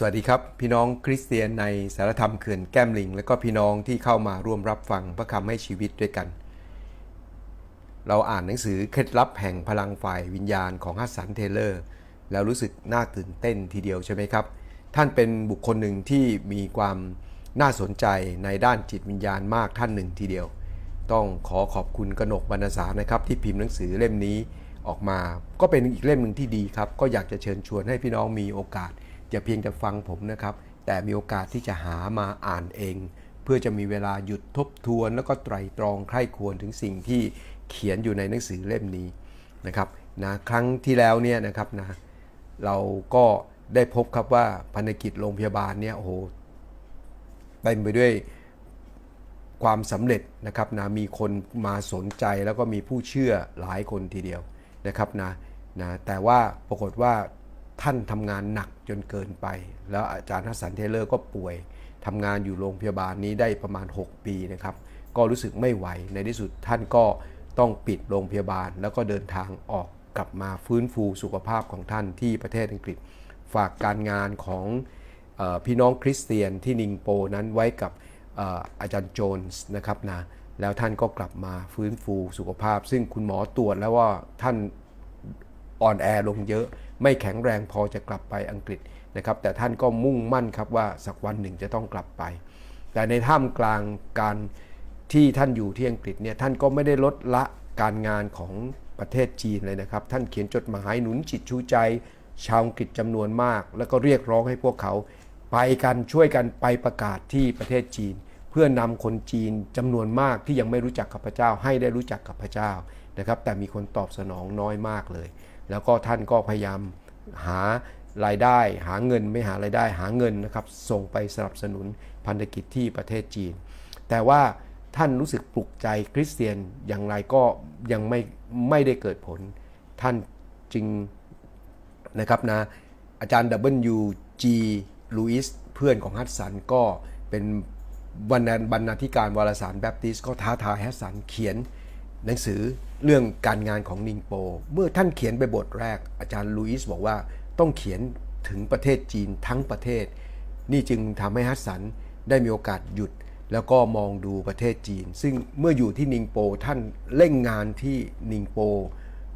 สวัสดีครับ พี่น้องคริสเตียนในสารธรรมเขื่อนแก้มลิง และก็พี่น้องที่เข้ามาร่วมรับฟังพระคำให้ชีวิตด้วยกัน เราอ่านหนังสือเคล็ดลับแห่งพลังฝ่ายวิญญาณของฮัสสันเทเลอร์ แล้วรู้สึกน่าตื่นเต้นทีเดียวใช่ไหมครับ ท่านเป็นบุคคลหนึ่งที่มีความน่าสนใจในด้านจิตวิญญาณมากท่านหนึ่งทีเดียว ต้องขอขอบคุณกนกบรรณสานะครับที่พิมพ์หนังสือเล่มนี้ออกมา ก็เป็นอีกเล่มหนึ่งที่ดีครับ ก็อยากจะเชิญชวนให้พี่น้องมีโอกาส อย่าเพียงแต่ฟังผมนะครับ แต่มีโอกาสที่จะหามาอ่านเอง เพื่อจะมีเวลาหยุดทบทวน แล้วก็ไตรตรองใคร่ควรถึงสิ่งที่เขียนอยู่ในหนังสือเล่มนี้นะครับนะครั้งที่แล้วเนี่ยนะครับนะเราก็ได้พบครับว่าพันธกิจโรงพยาบาลเนี่ยโอ้โหเต็มไปด้วยความสำเร็จนะครับนะมีคนมาสนใจแล้วก็มีผู้เชื่อหลายคนทีเดียวนะครับนะนะแต่ว่าปรากฏว่า ท่านทำงานหนักจนเกินไป แล้วอาจารย์ฮัสสันเทเลอร์ก็ป่วยทำงานอยู่โรงพยาบาลนี้ได้ประมาณ 6 ปีนะครับ ก็รู้สึกไม่ไหว ในที่สุดท่านก็ต้องปิดโรงพยาบาล แล้วก็เดินทางออกกลับมาฟื้นฟูสุขภาพของท่านที่ประเทศอังกฤษ ฝากการงานของออพี่น้องคริสเตียนที่นิงโปนั้นไว้กับอออาจารย์โจนส์นะครับนะ แล้วท่านก็กลับมาฟื้นฟูสุขภาพ ซึ่งคุณหมอตรวจแล้วว่าท่านอ่อนแอลงเยอะ ไม่แข็งแรงพอจะกลับไปอังกฤษนะครับ แต่ท่านก็มุ่งมั่นครับว่าสักวันหนึ่งจะต้องกลับไป แต่ในท่ามกลางการที่ท่านอยู่ที่อังกฤษเนี่ยท่านก็ไม่ได้ลดละการงานของประเทศจีนเลยนะครับ ท่านเขียนจดหมายหนุนจิตชูใจ ชาวอังกฤษจำนวนมาก แล้วก็เรียกร้องให้พวกเขา ไปกันช่วยกันไปประกาศที่ประเทศจีน เพื่อนำคนจีนจำนวนมากที่ยังไม่รู้จักกับพระเจ้า ให้ได้รู้จักกับพระเจ้านะครับ แต่มีคนตอบสนองน้อยมากเลย แล้วก็ท่านก็พยายามหารายได้ หาเงินไม่หารายได้หาเงินนะครับ ส่งไปสนับสนุนพันธกิจที่ประเทศจีน แต่ว่าท่านรู้สึกปลุกใจคริสเตียนอย่างไรก็ยังไม่ไม่ได้เกิดผล ท่านจึงนะครับนะอาจารย์ W.G. ลูอิสเพื่อนของฮัตสันก็เป็นบรรณาธิการวารสารแบปติสต์ก็ท้าทายฮัตสันเขียนหนังสือ เรื่องการงานของนิงโป เมื่อท่านเขียนไปบทแรก อาจารย์ลูอิสบอกว่าต้องเขียนถึงประเทศจีนทั้งประเทศ นี่จึงทำให้ฮัตสันได้มีโอกาสหยุด แล้วก็มองดูประเทศจีน ซึ่งเมื่ออยู่ที่นิงโปท่านเร่งงานที่นิงโป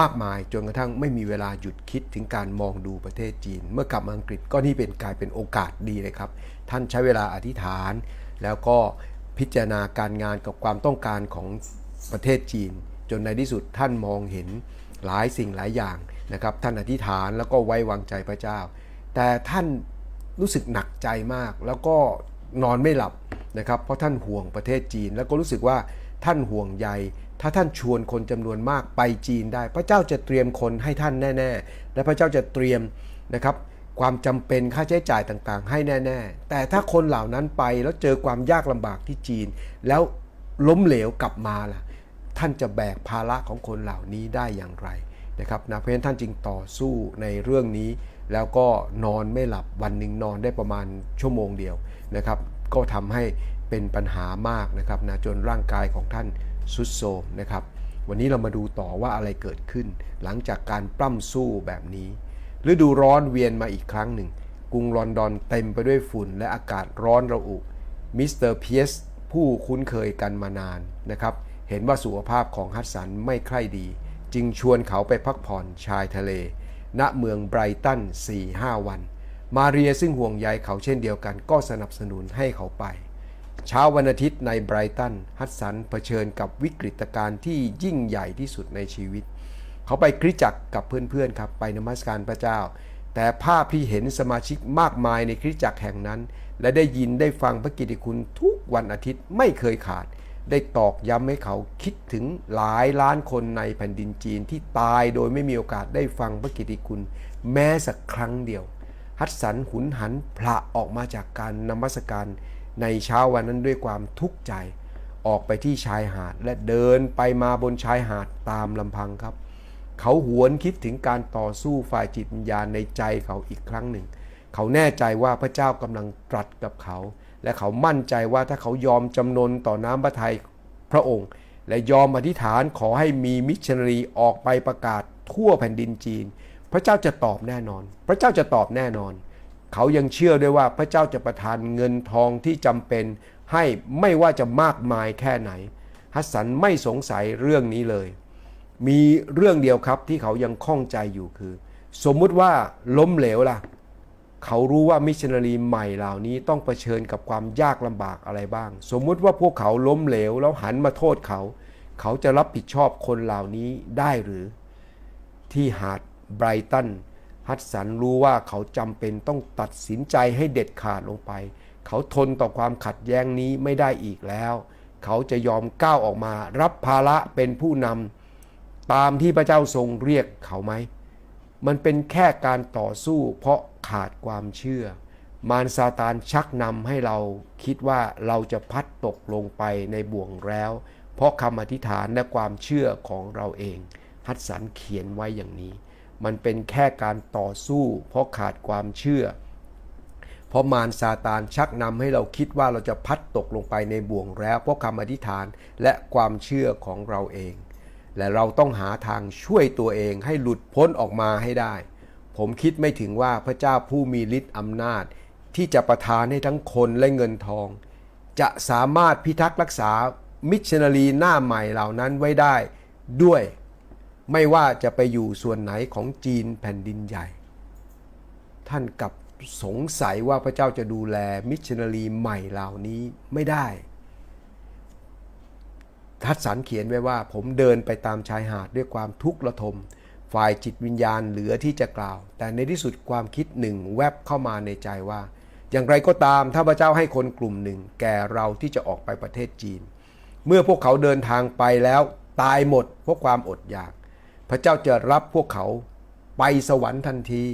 มากมายจนกระทั่งไม่มีเวลาหยุดคิดถึงการมองดูประเทศจีน เมื่อกลับมาอังกฤษก็นี่เป็นกลายเป็นโอกาสดีเลยครับ ท่านใช้เวลาอธิษฐาน แล้วก็พิจารณาการงานกับความต้องการของประเทศจีน จนในที่สุดท่านมองเห็นหลายสิ่งหลายอย่างนะครับ ท่านอธิษฐานแล้วก็ไว้วางใจพระเจ้า แต่ท่านรู้สึกหนักใจมาก แล้วก็นอนไม่หลับนะครับ เพราะท่านห่วงประเทศจีน แล้วก็รู้สึกว่าท่านห่วงใยถ้าท่านชวนคนจำนวนมากไปจีนได้ พระเจ้าจะเตรียมคนให้ท่านแน่ ๆ และพระเจ้าจะเตรียมนะครับความจำเป็นค่าใช้จ่ายต่างๆ ให้แน่ ๆ แต่ถ้าคนเหล่านั้นไปแล้วเจอความยากลำบากที่จีน แล้วล้มเหลวกลับมาล่ะ ท่านจะแบกภาระของคนเหล่านี้ได้อย่างไรนะครับนะเพราะฉะนั้นท่านจึงต่อสู้ในเรื่องนี้ แล้วก็นอนไม่หลับวันหนึ่งนอนได้ประมาณชั่วโมงเดียวนะครับ ก็ทำให้เป็นปัญหามากนะครับนะจนร่างกายของท่านสุดโทรมนะครับ วันนี้เรามาดูต่อว่าอะไรเกิดขึ้น หลังจากการปล้ำสู้แบบนี้ฤดูร้อนเวียนมาอีกครั้งหนึ่ง กรุงลอนดอนเต็มไปด้วยฝุ่นและอากาศร้อนระอุมิสเตอร์เพียสผู้คุ้นเคยกันมานานนะครับ เห็นว่าสุขภาพของฮัตสันไม่ใคร่ดี จึงชวนเขาไปพักผ่อนชายทะเล ณเมืองไบรตัน 4-5 วัน มาเรียซึ่งห่วงใยเขาเช่นเดียวกันก็สนับสนุนให้เขาไป เช้าวันอาทิตย์ในไบรตัน ฮัตสันเผชิญกับวิกฤตการณ์ที่ยิ่งใหญ่ที่สุดในชีวิต เขาไปคริสจักรกับเพื่อนๆครับไปนมัสการพระเจ้า แต่ภาพที่เห็นสมาชิกมากมายในคริสจักรแห่งนั้น และได้ยินได้ฟังพระกิตติคุณทุกวันอาทิตย์ไม่เคยขาด ได้ตอกย้ำให้เขาคิดถึงหลายล้านคนในแผ่นดินจีนที่ตายโดยไม่มีโอกาสได้ฟังพระกิติคุณ แม้สักครั้งเดียว ฮัตสันหุนหันพระออกมาจากการนมัสการในเช้าวันนั้นด้วยความทุกข์ใจ ออกไปที่ชายหาดและเดินไปมาบนชายหาดตามลำพังครับ เขาหวนคิดถึงการต่อสู้ฝ่ายจิตวิญญาณในใจเขาอีกครั้งหนึ่ง เขาแน่ใจว่าพระเจ้ากำลังตรัสกับเขา และเขามั่นใจว่าถ้าเขายอมจำนนต่อน้ำพระทัยพระองค์ และยอมอธิษฐานขอให้มีมิชชันนารีออกไปประกาศทั่วแผ่นดินจีน พระเจ้าจะตอบแน่นอน พระเจ้าจะตอบแน่นอน เขายังเชื่อด้วยว่าพระเจ้าจะประทานเงินทองที่จำเป็นให้ไม่ว่าจะมากมายแค่ไหน ฮัสสันไม่สงสัยเรื่องนี้เลย มีเรื่องเดียวครับที่เขายังข้องใจอยู่คือ สมมุติว่าล้มเหลวล่ะ เขารู้ว่ามิชชันนารีใหม่เหล่านี้ต้องเผชิญกับความยากลำบากอะไรบ้าง สมมุติว่าพวกเขาล้มเหลวแล้วหันมาโทษเขา เขาจะรับผิดชอบคนเหล่านี้ได้หรือ ที่หาดไบรตันฮัตสันรู้ว่าเขาจำเป็นต้องตัดสินใจให้เด็ดขาดลงไป เขาทนต่อความขัดแย้งนี้ไม่ได้อีกแล้ว เขาจะยอมก้าวออกมา รับภาระเป็นผู้นำตามที่พระเจ้าทรงเรียกเขาไหม มันเป็นแค่การต่อสู้เพราะขาดความเชื่อ มารซาตานชักนำให้เราคิดว่าเราจะพัดตกลงไปในบ่วงแล้ว เพราะคำอธิษฐานและความเชื่อของเราเอง ฮัตสันเขียนไว้อย่างนี้ มันเป็นแค่การต่อสู้ เพราะขาดความเชื่อ เพราะมารซาตานชักนำให้เราคิดว่าเราจะพัดตกลงไปในบ่วงแล้ว เพราะคำอธิษฐานและความเชื่อของเราเอง และเราต้องหาทางช่วยตัวเองให้หลุดพ้นออกมาให้ได้ ผมคิดไม่ถึงว่าพระเจ้าผู้มีฤทธิ์อำนาจ ที่จะประทานให้ทั้งคนและเงินทอง จะสามารถพิทักษ์รักษามิชชันนารีหน้าใหม่เหล่านั้นไว้ได้ด้วย ไม่ว่าจะไปอยู่ส่วนไหนของจีนแผ่นดินใหญ่ ท่านกลับสงสัยว่าพระเจ้าจะดูแลมิชชันนารีใหม่เหล่านี้ไม่ได้ ทัดสันเขียนไว้ว่า ผมเดินไปตามชายหาดด้วยความทุกข์ระทม ฝ่ายจิตวิญญาณเหลือที่จะกล่าว แต่ในที่สุดความคิดหนึ่งแวบเข้ามาในใจว่า อย่างไรก็ตามถ้าพระเจ้าให้คนกลุ่มหนึ่ง แก่เราที่จะออกไปประเทศจีน เมื่อพวกเขาเดินทางไปแล้วตายหมดเพราะความอดอยาก พระเจ้าจะรับพวกเขาไปสวรรค์ทันที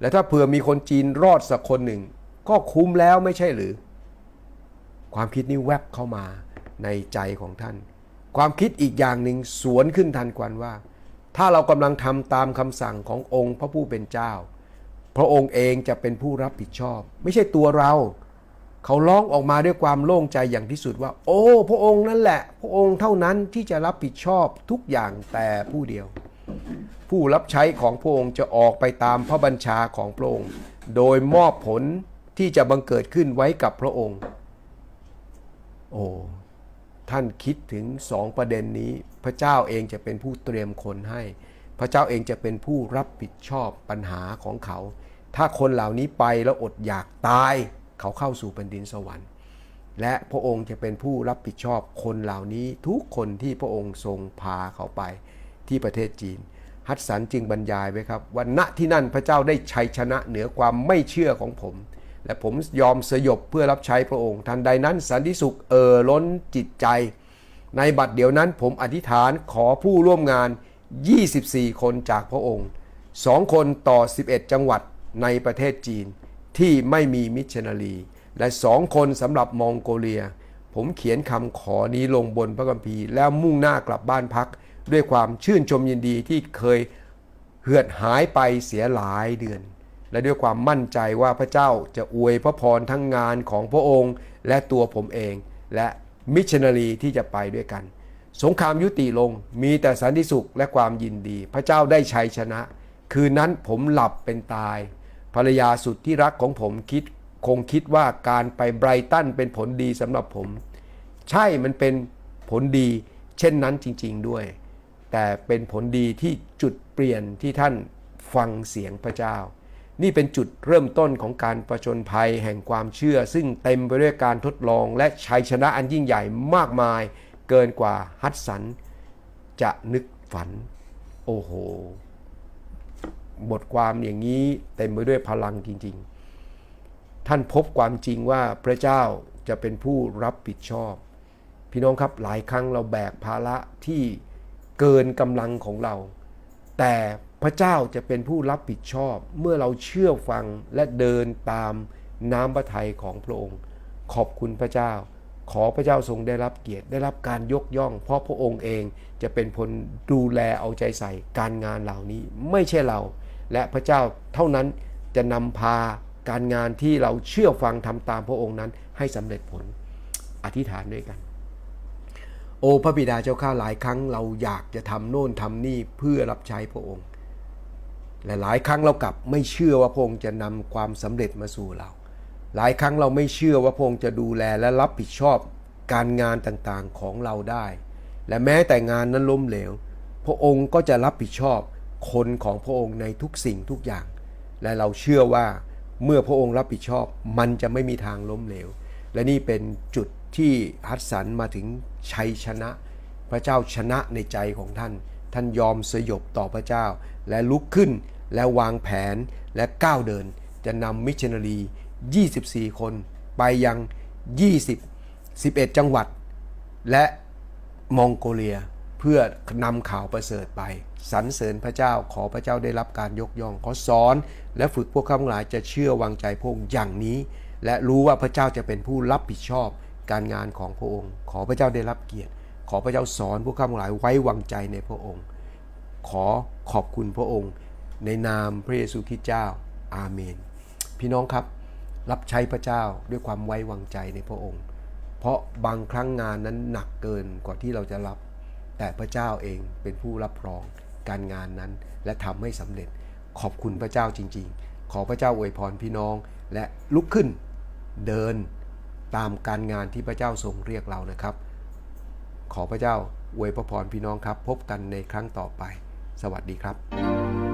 และถ้าเผื่อมีคนจีนรอดสักคนหนึ่ง ก็คุ้มแล้วไม่ใช่หรือ ความคิดนี้แวบเข้ามา ในใจของท่าน ความคิดอีกอย่างหนึ่งสวนขึ้นทันควันว่า ถ้าเรากำลังทำตามคำสั่งขององค์พระผู้เป็นเจ้า พระองค์เองจะเป็นผู้รับผิดชอบ ไม่ใช่ตัวเรา เขาร้องออกมาด้วยความโล่งใจอย่างที่สุดว่า โอ้ พระองค์นั่นแหละ พระองค์เท่านั้นที่จะรับผิดชอบทุกอย่างแต่ผู้เดียว ผู้รับใช้ของพระองค์จะออกไปตามพระบัญชาของพระองค์ โดยมอบผลที่จะบังเกิดขึ้นไว้กับพระองค์ โอ้ ท่านคิดถึงสองประเด็นนี้ พระเจ้าเองจะเป็นผู้เตรียมคนให้ พระเจ้าเองจะเป็นผู้รับผิดชอบปัญหาของเขา ถ้าคนเหล่านี้ไปแล้วอดอยากตาย เขาเข้าสู่แผ่นดินสวรรค์ และพระองค์จะเป็นผู้รับผิดชอบคนเหล่านี้ทุกคนที่พระองค์ทรงพาเขาไปที่ประเทศจีน ฮัตสันจึงบรรยายไว้ครับว่าณที่นั่นพระเจ้าได้ชัยชนะเหนือความไม่เชื่อของผม และผมยอมสยบเพื่อรับใช้พระองค์ ทันใดนั้นสันติสุขเอ่อล้นจิตใจ ในบัดเดี๋ยวนั้นผมอธิษฐานขอผู้ร่วมงาน 24 คนจากพระองค์2คนต่อ 11 จังหวัดในประเทศจีนที่ไม่มีมิชชันนารี และ2คนสำหรับมองโกเลีย ผมเขียนคำขอนี้ลงบนพระคัมภีร์แล้วมุ่งหน้ากลับบ้านพัก ด้วยความชื่นชมยินดีที่เคยเหือดหายไปเสียหลายเดือน และด้วยความมั่นใจว่าพระเจ้าจะอวยพระพรทั้งงานของพระองค์ และตัวผมเอง และมิชชันนารีที่จะไปด้วยกัน สงครามยุติลงมีแต่สันติสุขและความยินดี พระเจ้าได้ชัยชนะ คืนนั้นผมหลับเป็นตาย ภรรยาสุดที่รักของผมคิด คงคิดว่าการไปไบรตันเป็นผลดีสำหรับผม ใช่มันเป็นผลดี เช่นนั้นจริง ๆด้วย แต่เป็นผลดีที่จุดเปลี่ยนที่ท่านฟังเสียงพระเจ้า นี่เป็นจุดเริ่มต้นของการประชนภัยแห่งความเชื่อ ซึ่งเต็มไปด้วยการทดลองและชัยชนะอันยิ่งใหญ่มากมายเกินกว่าฮัตสัน จะนึกฝัน โอ้โห บทความอย่างนี้เต็มไปด้วยพลังจริง ๆ ท่านพบความจริงว่าพระเจ้าจะเป็นผู้รับผิดชอบ พี่น้องครับหลายครั้งเราแบกภาระที่เกินกำลังของเรา แต่พระเจ้าจะเป็นผู้รับผิดชอบเมื่อเราเชื่อฟังและเดินตามน้ำพระทัยของพระองค์ ขอบคุณพระเจ้า ขอพระเจ้าทรงได้รับเกียรติได้รับการยกย่อง เพราะพระองค์เองจะเป็นคนดูแลเอาใจใส่การงานเหล่านี้ไม่ใช่เรา และพระเจ้าเท่านั้นจะนำพาการงานที่เราเชื่อฟังทำตามพระองค์นั้นให้สำเร็จผลอธิษฐานด้วยกัน โอพระบิดาเจ้าข้าหลายครั้งเราอยากจะทำโน่นทำนี่เพื่อรับใช้พระองค์ และหลายครั้งเรากลับไม่เชื่อว่าพระองค์จะนำความสำเร็จมาสู่เรา หลายครั้งเราไม่เชื่อว่าพระองค์จะดูแลและรับผิดชอบการงานต่างๆของเราได้ และแม้แต่งานนั้นล้มเหลว พระองค์ก็จะรับผิดชอบคนของพระองค์ในทุกสิ่งทุกอย่าง และเราเชื่อว่าเมื่อพระองค์รับผิดชอบ มันจะไม่มีทางล้มเหลว และนี่เป็นจุดที่ฮัดสันมาถึงชัยชนะ พระเจ้าชนะในใจของท่าน ท่านยอมสยบต่อพระเจ้าและลุกขึ้น และวางแผนและก้าวเดิน จะนำมิชชันนารี 24 คนไปยัง 20 11 จังหวัด และมองโกเลียเพื่อนำข่าวประเสริฐไปสรรเสริญพระเจ้าขอพระเจ้าได้รับการยกย่องขอสอน และฝึกพวกข้าทั้งหลายจะเชื่อวางใจพระองค์อย่างนี้ และรู้ว่าพระเจ้าจะเป็นผู้รับผิดชอบการงานของพระองค์ ขอพระเจ้าได้รับเกียรติ ขอพระเจ้าสอนพวกข้าทั้งหลายไว้วางใจในพระองค์ ขอขอบคุณพระองค์ ในนามพระเยซูคริสต์เจ้า อาเมน พี่น้องครับ รับใช้พระเจ้าด้วยความไว้วางใจในพระองค์ เพราะบางครั้งงานนั้นหนักเกินกว่าที่เราจะรับ แต่พระเจ้าเองเป็นผู้รับรองการงานนั้น และทำให้สำเร็จ ขอบคุณพระเจ้าจริง ๆ ขอพระเจ้าอวยพรพี่น้อง และลุกขึ้นเดินตามการงานที่พระเจ้าทรงเรียกเรานะครับ ขอพระเจ้าอวยพระพรพี่น้องครับ พบกันในครั้งต่อไป สวัสดีครับ